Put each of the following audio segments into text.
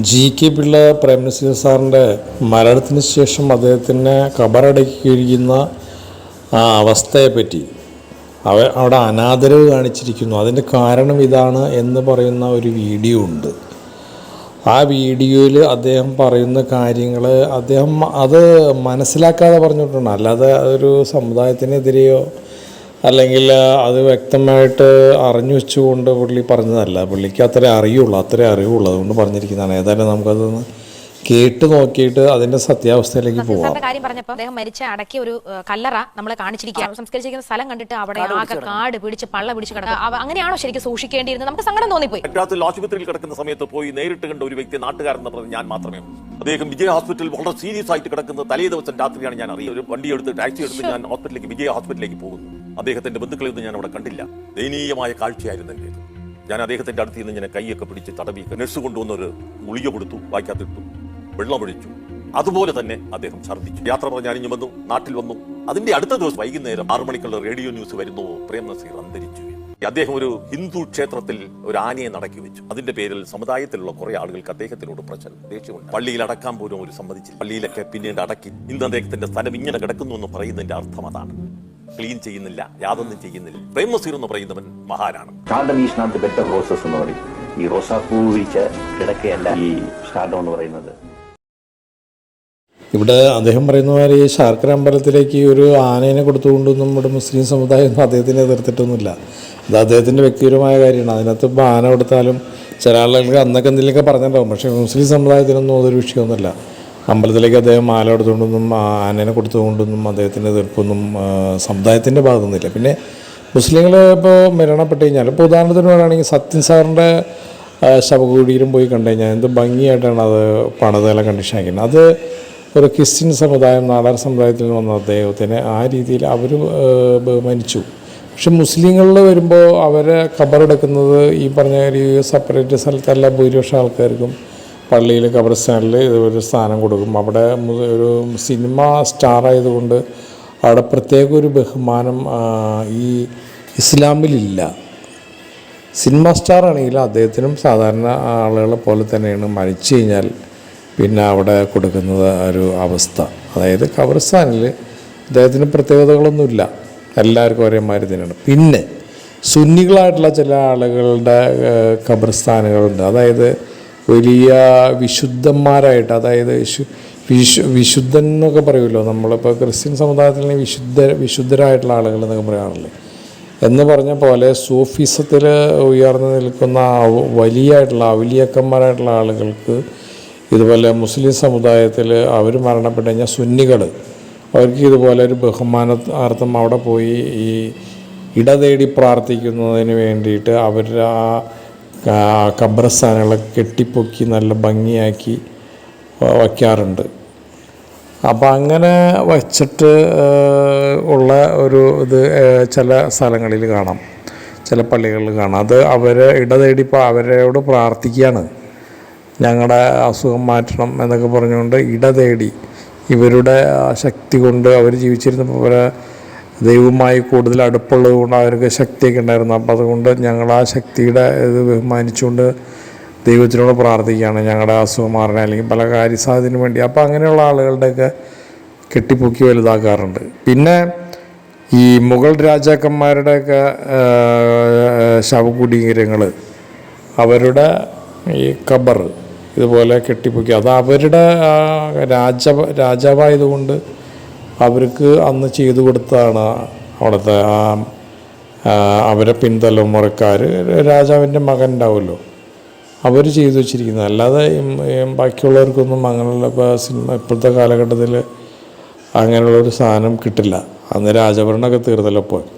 G K Pillai prime minister സാറിന്റെ മരണത്തിന് ശേഷം അദ്ദേഹത്തിനെ കബറടക്കിയിരിക്കുന്ന അവസ്ഥയെപ്പറ്റി അവ അവിടെ അനാദരവ് കാണിച്ചിരിക്കുന്നു. അതിന്റെ കാരണം ഇതാണ് എന്ന് പറയുന്ന ഒരു വീഡിയോ ഉണ്ട്. ആ വീഡിയോയിൽ അദ്ദേഹം പറയുന്ന കാര്യങ്ങൾ അദ്ദേഹം അത് മനസ്സിലാക്കാതെ പറഞ്ഞിട്ടുണ്ട്. അല്ലാതെ അതൊരു സമുദായത്തിനെതിരെയോ അല്ലെങ്കിൽ അത് വ്യക്തമായിട്ട് അറിഞ്ഞു വെച്ചുകൊണ്ട് പുള്ളി പറഞ്ഞതല്ല. പുള്ളിക്ക് അത്രേ അറിയുള്ളൂ അത്രേ അറിയുള്ളൂ അതുകൊണ്ട് പറഞ്ഞിരിക്കുന്നതാണ്. ഏതായാലും നമുക്കതൊന്ന് കേട്ട് നോക്കിയിട്ട് അതിന്റെ സത്യാവസ്ഥയിലേക്ക് പോവാം. കാര്യം പറഞ്ഞപ്പോൾ അദ്ദേഹം മരിച്ച അടക്കിയ ഒരു കല്ലറ നമ്മളെ കാണിച്ചിരിക്കുകയാണ് സംസ്കരിച്ചിരിക്കുന്ന സ്ഥലം കണ്ടിട്ട് അവിടെ ആകെ കാട് പിടിച്ച് പള്ള പിടിച്ച് കിടക്കുക അങ്ങനെയാണോ ശരിക്കും സൂക്ഷിക്കേണ്ടിയിരുന്നത്? നമുക്ക് സങ്കടം തോന്നിപ്പോയി. രാത്രി ആശുപത്രിയിൽ കിടക്കുന്ന സമയത്ത് പോയി നേരിട്ട് കണ്ട ഒരു വ്യക്തി നാട്ടുകാരൻ എന്ന് പറഞ്ഞത് ഞാൻ മാത്രമേ ഉള്ളൂ. അദ്ദേഹം വിജയ ഹോസ്പിറ്റലിൽ വളരെ സീരിയസ് ആയിട്ട് കിടക്കുന്നത് തലേ ദിവസം രാത്രിയാണ് ഞാൻ അറിയുന്നത്. ഒരു വണ്ടി എടുത്ത് ടാക്സി എടുത്ത് ഞാൻ ഹോസ്പിറ്റലിലേക്ക് വിജയ ഹോസ്പിറ്റലിലേക്ക് പോകുന്നു. അദ്ദേഹത്തിന്റെ ബന്ധുക്കളെ ഒന്നും ഞാൻ അവിടെ കണ്ടില്ല. ദയനീയമായ കാഴ്ചയായിരുന്നു എന്റെ ഞാൻ അദ്ദേഹത്തിന്റെ അടുത്ത് നിന്ന് ഇങ്ങനെ കൈയൊക്കെ പിടിച്ച് തടവി നഴ്സ് കൊണ്ടുവന്ന ഒരു ഗുളിക കൊടുത്തു വായിക്കാത്തിട്ടു വെള്ളമൊഴിച്ചു അതുപോലെ തന്നെ അദ്ദേഹം ഛർദ്ദിച്ചു. യാത്ര പറഞ്ഞ് അറിഞ്ഞു വന്നു നാട്ടിൽ വന്നു. അതിന്റെ അടുത്ത ദിവസം വൈകുന്നേരം ആറു മണിക്കുള്ള റേഡിയോ ന്യൂസ് വരുന്നു പ്രേം നസീർ അന്തരിച്ചു. അദ്ദേഹം ഒരു ഹിന്ദു ക്ഷേത്രത്തിൽ ഒരു ആനയെ നടക്കി വെച്ചു. അതിന്റെ പേരിൽ സമുദായത്തിലുള്ള കുറെ ആളുകൾക്ക് അദ്ദേഹത്തിനോട് പ്രശ്നം ദേഷ്യമുണ്ട് പള്ളിയിൽ അടക്കാൻ പോലും ഒരു സമ്മതിച്ചില്ല. പള്ളിയിലൊക്കെ പിന്നീട് അടക്കി. ഇന്ന് അദ്ദേഹത്തിന്റെ സ്ഥലം ഇങ്ങനെ കിടക്കുന്നു എന്ന് പറയുന്നതിന്റെ അർത്ഥം അതാണ്. ക്ലീൻ ചെയ്യുന്നില്ല യാതൊന്നും ചെയ്യുന്നില്ല. പ്രേം നസീർ എന്ന് പറയുന്നവൻ മഹാനാണ്. Stardom is not the better roses എന്ന് പറയും. ഈ റോസാപ്പൂ വിരിച്ച കിടക്കയല്ല ഈ എന്ന് പറയുന്നത്. ഇവിടെ അദ്ദേഹം പറയുന്ന മാതിരി ഈ ശാർക്കര അമ്പലത്തിലേക്ക് ഒരു ആനേനെ കൊടുത്തുകൊണ്ടൊന്നും ഇവിടെ മുസ്ലിം സമുദായം ഒന്നും അദ്ദേഹത്തിനെ എതിർത്തിട്ടൊന്നുമില്ല. അത് അദ്ദേഹത്തിന്റെ വ്യക്തിപരമായ കാര്യമാണ്. അതിനകത്ത് ഇപ്പോൾ ആന കൊടുത്താലും ചില ആളുകൾക്ക് അന്നൊക്കെ എന്തെങ്കിലുമൊക്കെ പറഞ്ഞിട്ടുണ്ടാവും. പക്ഷേ മുസ്ലിം സമുദായത്തിനൊന്നും അതൊരു വിഷയമൊന്നുമല്ല. അമ്പലത്തിലേക്ക് അദ്ദേഹം മാല എടുത്തുകൊണ്ടൊന്നും ആനേനെ കൊടുത്തുകൊണ്ടൊന്നും അദ്ദേഹത്തിന്റെ എതിർപ്പൊന്നും സമുദായത്തിന്റെ ഭാഗത്തുനിന്നില്ല. പിന്നെ മുസ്ലിങ്ങൾ ഇപ്പോൾ മരണപ്പെട്ട് കഴിഞ്ഞാൽ ഇപ്പോൾ ഉദാഹരണത്തിന് പറയുകയാണെങ്കിൽ സത്യൻ സാറിന്റെ ശവകുടീരം പോയി കണ്ടു കഴിഞ്ഞാൽ എന്ത് ഭംഗിയായിട്ടാണ് അത് പണിതെല്ലാം കണ്ടീഷൻ ആക്കുന്നത് അത് ഒരു ക്രിസ്ത്യൻ സമുദായം നാടാർ സമുദായത്തിൽ വന്ന അദ്ദേഹത്തിന് ആ രീതിയിൽ അവർ ബഹുമാനിച്ചു. പക്ഷെ മുസ്ലിങ്ങളിൽ വരുമ്പോൾ അവരെ ഖബറെടുക്കുന്നത് ഈ പറഞ്ഞ ഒരു സെപ്പറേറ്റ് സ്ഥലത്തല്ല ഭൂരിപക്ഷം ആൾക്കാർക്കും പള്ളിയിൽ കബർസ്ഥാനിൽ ഒരു സ്ഥാനം കൊടുക്കും. അവിടെ ഒരു സിനിമ സ്റ്റാർ ആയതുകൊണ്ട് അവിടെ പ്രത്യേക ഒരു ബഹുമാനം ഈ ഇസ്ലാമിലില്ല. സിനിമ സ്റ്റാർ ആണെങ്കിൽ അദ്ദേഹത്തിനും സാധാരണ ആളുകളെ പോലെ തന്നെയാണ്. മരിച്ചു കഴിഞ്ഞാൽ പിന്നെ അവിടെ കൊടുക്കുന്നത് ഒരു അവസ്ഥ. അതായത് കബർസ്ഥാനിൽ അദ്ദേഹത്തിന് പ്രത്യേകതകളൊന്നുമില്ല. എല്ലാവർക്കും ഒരേമാതിരി തന്നെയാണ്. പിന്നെ സുന്നികളായിട്ടുള്ള ചില ആളുകളുടെ കബർസ്ഥാനുകളുണ്ട് അതായത് വലിയ വിശുദ്ധന്മാരായിട്ട് അതായത് വിശു വിശു വിശുദ്ധൻ എന്നൊക്കെ പറയുമല്ലോ നമ്മളിപ്പോൾ ക്രിസ്ത്യൻ സമുദായത്തിൽ വിശുദ്ധ വിശുദ്ധരായിട്ടുള്ള ആളുകൾ എന്നൊക്കെ പറയാറുള്ളത് എന്ന് പറഞ്ഞ പോലെ സൂഫിസത്തിൽ ഉയർന്നു നിൽക്കുന്ന വലിയ വലിയായിട്ടുള്ള അവലിയക്കന്മാരായിട്ടുള്ള ആളുകൾക്ക് ഇതുപോലെ മുസ്ലിം സമുദായത്തിൽ അവർ മരണപ്പെട്ട് കഴിഞ്ഞാൽ സുന്നികൾ അവർക്ക് ഇതുപോലെ ഒരു ബഹുമാനാർത്ഥം അവിടെ പോയി ഈ ഇടതേടി പ്രാർത്ഥിക്കുന്നതിന് വേണ്ടിയിട്ട് അവരുടെ ആ ആ ഖബർസ്ഥാനുകളെ കെട്ടിപ്പൊക്കി നല്ല ഭംഗിയാക്കി വയ്ക്കാറുണ്ട്. അപ്പം അങ്ങനെ വച്ചിട്ട് ഉള്ള ഒരു ഇത് ചില സ്ഥലങ്ങളിൽ കാണാം. ചില പള്ളികളിൽ കാണാം. അത് അവരെ ഇടതേടി ഇപ്പോൾ അവരോട് പ്രാർത്ഥിക്കുകയാണ് ഞങ്ങളുടെ അസുഖം മാറ്റണം എന്നൊക്കെ പറഞ്ഞുകൊണ്ട് ഇടതേടി ഇവരുടെ ശക്തി കൊണ്ട് അവർ ജീവിച്ചിരുന്നപ്പോൾ അവരെ ദൈവവുമായി കൂടുതൽ അടുപ്പുള്ളത് കൊണ്ട് അവർക്ക് ശക്തിയൊക്കെ ഉണ്ടായിരുന്നു. അപ്പോൾ അതുകൊണ്ട് ഞങ്ങൾ ആ ശക്തിയുടെ ഇത് ബഹുമാനിച്ചുകൊണ്ട് ദൈവത്തിനോട് പ്രാർത്ഥിക്കുകയാണ്. ഞങ്ങളുടെ അസുഖം മാറണേ അല്ലെങ്കിൽ പല കാര്യസാധ്യതിനു വേണ്ടി. അപ്പോൾ അങ്ങനെയുള്ള ആളുകളുടെയൊക്കെ കെട്ടിപ്പൊക്കി വലുതാക്കാറുണ്ട്. പിന്നെ ഈ മുഗൾ രാജാക്കന്മാരുടെയൊക്കെ ശവകുടീരങ്ങൾ അവരുടെ ഈ കബർ ഇതുപോലെ കെട്ടിപ്പൊക്കി. അത് അവരുടെ രാജ രാജാവായതുകൊണ്ട് അവർക്ക് അന്ന് ചെയ്തു കൊടുത്താണ് അവിടുത്തെ ആ അവരെ പിൻതലമുറക്കാർ രാജാവിന്റെ മകൻ ഉണ്ടാവുമല്ലോ. അവർ ചെയ്തു വെച്ചിരിക്കുന്നത്. അല്ലാതെ ബാക്കിയുള്ളവർക്കൊന്നും അങ്ങനെയുള്ള ഇപ്പോൾ സിനിമ ഇപ്പോഴത്തെ കാലഘട്ടത്തിൽ അങ്ങനെയുള്ളൊരു സാധനം കിട്ടില്ല. അന്ന് രാജഭരണമൊക്കെ തീർന്നല്ലോ പോയി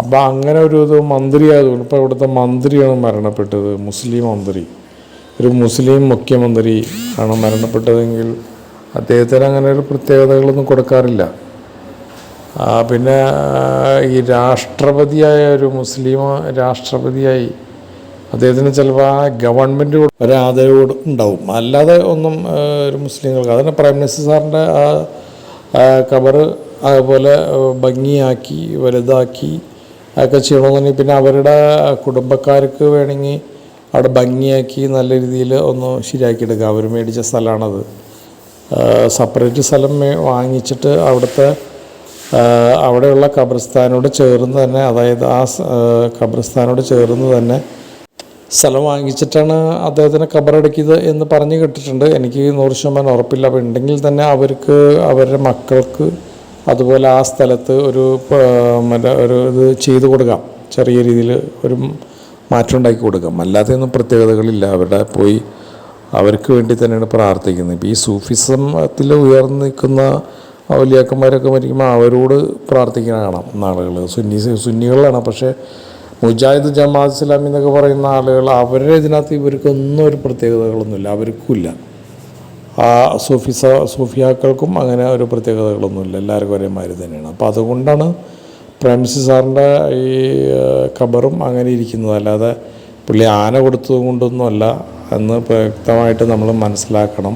അപ്പോൾ അങ്ങനെ ഒരു ഇത് മന്ത്രിയായതുകൊണ്ട് ഇപ്പോൾ ഇവിടുത്തെ മന്ത്രിയാണ് മരണപ്പെട്ടത്. മുസ്ലിം മന്ത്രി. ഒരു മുസ്ലിം മുഖ്യമന്ത്രി ആണ് മരണപ്പെട്ടതെങ്കിൽ അദ്ദേഹത്തിന് അങ്ങനെ ഒരു പ്രത്യേകതകളൊന്നും കൊടുക്കാറില്ല. പിന്നെ ഈ രാഷ്ട്രപതിയായ ഒരു മുസ്ലിം രാഷ്ട്രപതിയായി അദ്ദേഹത്തിന് ചിലപ്പോൾ ആ ഗവൺമെന്റ് ഒരു ആദരവ് ഉണ്ടാവും. അല്ലാതെ ഒന്നും ഒരു മുസ്ലിങ്ങൾക്ക് അതിന് പ്രൈം മിനിസ്റ്റർ സാറിന്റെ ആ കബറ് അതുപോലെ ഭംഗിയാക്കി വലുതാക്കി ഒക്കെ ചെയ്യണമെന്നുണ്ടെങ്കിൽ പിന്നെ അവരുടെ കുടുംബക്കാർക്ക് വേണമെങ്കിൽ അവിടെ ഭംഗിയാക്കി നല്ല രീതിയിൽ ഒന്ന് ശരിയാക്കിയെടുക്കുക അവർ മേടിച്ച സ്ഥലമാണത്. സെപ്പറേറ്റ് സ്ഥലം വാങ്ങിച്ചിട്ട് അവിടുത്തെ അവിടെയുള്ള ഖബർസ്ഥാനോട് ചേർന്ന് തന്നെ അതായത് ആ ഖബർസ്ഥാനോട് ചേർന്ന് തന്നെ സ്ഥലം വാങ്ങിച്ചിട്ടാണ് അദ്ദേഹത്തിന് ഖബറടക്കിയത് എന്ന് പറഞ്ഞു കേട്ടിട്ടുണ്ട്. എനിക്ക് നൂറ് ശതമാനം ഉറപ്പില്ല. അപ്പോൾ ഉണ്ടെങ്കിൽ തന്നെ അവർക്ക് അവരുടെ മക്കൾക്ക് അതുപോലെ ആ സ്ഥലത്ത് ഒരു മറ്റേ ഒരു ഇത് ചെയ്തു കൊടുക്കാം. ചെറിയ രീതിയിൽ ഒരു മാറ്റം ഉണ്ടാക്കി കൊടുക്കാം. അല്ലാതെയൊന്നും പ്രത്യേകതകളില്ല. അവരുടെ പോയി അവർക്ക് വേണ്ടി തന്നെയാണ് പ്രാർത്ഥിക്കുന്നത്. ഇപ്പോൾ ഈ സൂഫിസത്തിൽ ഉയർന്നു നിൽക്കുന്ന ഔലിയാക്കന്മാരൊക്കെ മരിക്കുമ്പോൾ അവരോട് പ്രാർത്ഥിക്കുന്ന കാണാം നാളുകൾ. സുന്നി സുന്നികളാണ് പക്ഷേ മുജാഹിദ് ജമാഅത്ത് ഇസ്ലാമി എന്നൊക്കെ പറയുന്ന ആളുകൾ അവരുടെ ഇതിനകത്ത് ഇവർക്കൊന്നും ഒരു പ്രത്യേകതകളൊന്നുമില്ല. അവർക്കുമില്ല. ആ സൂഫിസ സൂഫിയാക്കൾക്കും അങ്ങനെ ഒരു പ്രത്യേകതകളൊന്നുമില്ല. എല്ലാവർക്കും ഒരേമാതിരി തന്നെയാണ്. അപ്പോൾ അതുകൊണ്ടാണ് പ്രേംസി സാറിന്റെ ഈ ഖബറും അങ്ങനെ ഇരിക്കുന്നത്. അല്ലാതെ പുള്ളി ആന കൊടുത്തത് കൊണ്ടൊന്നുമല്ല. എന്ന് വ്യക്തമായിട്ട് നമ്മൾ മനസ്സിലാക്കണം.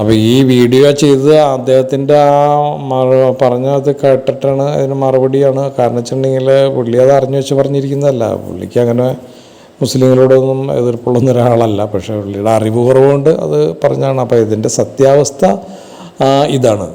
അപ്പോൾ ഈ വീഡിയോ ചെയ്ത് അദ്ദേഹത്തിന്റെ ആ മറ പറഞ്ഞത് കേട്ടിട്ടാണ് അതിന് മറുപടിയാണ്. കാരണം വെച്ചിട്ടുണ്ടെങ്കിൽ പുള്ളി അത് അറിഞ്ഞു വെച്ച് പറഞ്ഞിരിക്കുന്നതല്ല. പുള്ളിക്ക് അങ്ങനെ മുസ്ലിങ്ങളോടൊന്നും എതിർപ്പുള്ളൊന്നും ഒരാളല്ല. പക്ഷേ പുള്ളിയുടെ അറിവ് കുറവുകൊണ്ട് അത് പറഞ്ഞാണ് അപ്പോൾ ഇതിന്റെ സത്യാവസ്ഥ ഇതാണ്.